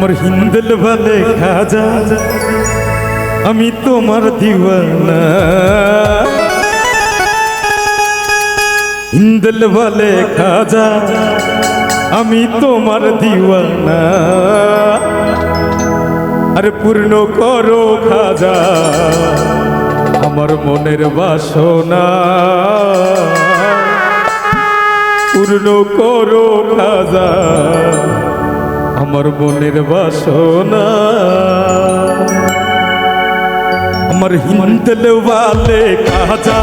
আমার হিন্দল ভালে খাজা, আমি তোমার দিওয়ানা। হিন্দল ভালে খাজা, আমি তোমার দিওয়ানা। আর পূর্ণ করো খাজা, আমার মনের বাসনা। পূর্ণ করো খাজা। আমার বোনের বাসনা। আমার হিন্দলওয়ালে কাজা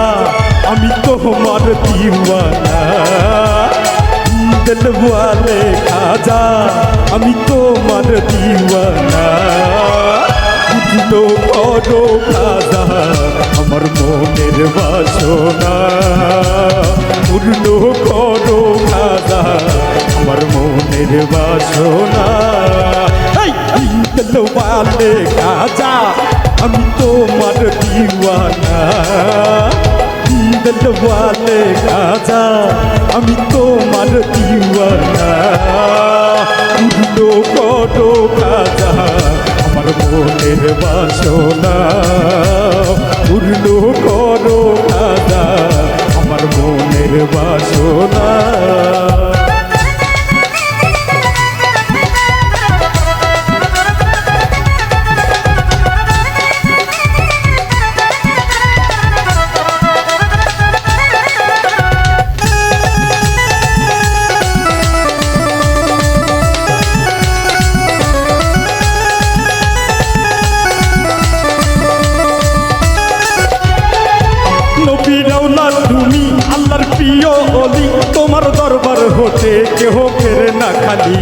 আমি তোমার দিওয়ানা। হিন্দলওয়ালে কাজা আমি তো তোমার দিওয়ানা। তো করো কাজা আমার মনের বাসনা। পূর্ণ করো কাজা আমার মনের বাসনা। দিলওয়ালে গাজা আমি তোমার দিওয়ানা দিলওয়ালে গাজা আমি তোমার দিওয়ানা করো গাজা আমার মনের বাসনা পূর্ণ করো গাজা আমার মনের বাসনা না খালি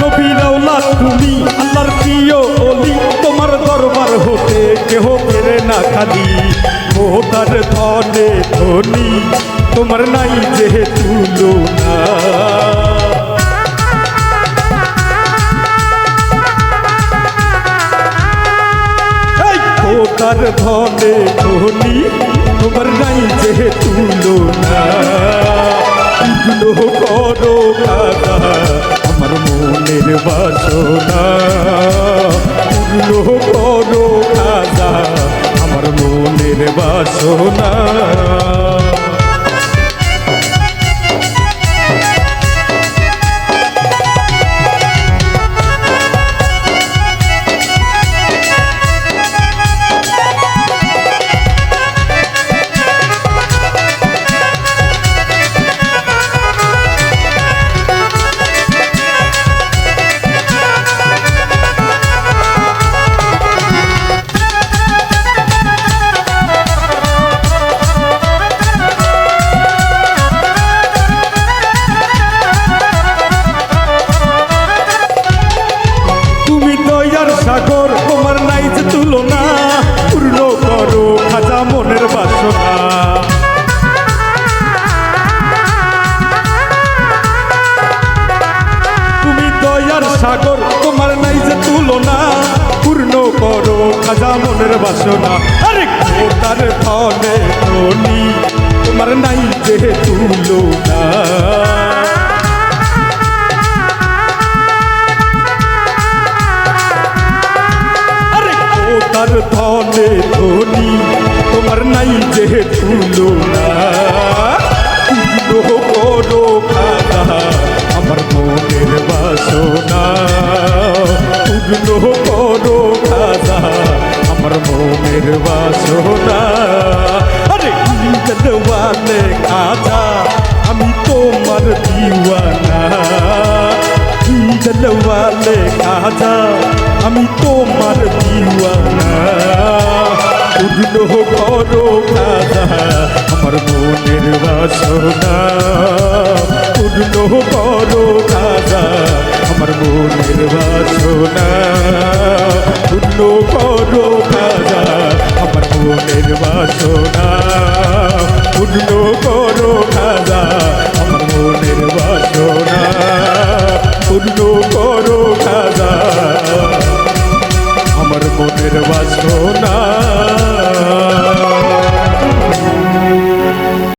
নবীরাও না তুমি আল্লাহর প্রিয় অলি, তোমার দরবার হতে কেহ ফেরে না খালি। ও তার ধনে ধনী, তোমার নাই যেহেতু না কোটার ধনে ধনি তোমার নাই যে তুলো না তুলো করো কাদা আমার মনের বাসনা। করো কাদা আমার মনের বাসনা। করো মনের বাসনা। আরে কোটার ধনে ধনি। তোমার নাই যে তুলনা আরে ও তার ধনে ধনি। তোমার নাই যে তুলো না। তুলো করো খাদা আমার মনের বাসনা। আরে ইন্দলওয়ালে খাজা, আমি তোমার দিওয়ানা। দিলওয়ালে খাজা, আমি তোমার দিওয়ানা। উঠল করো খাজা, আমার মনের বাসনা। উঠল করো খাজা আমার মনের বাসনা উঠল করো খাজা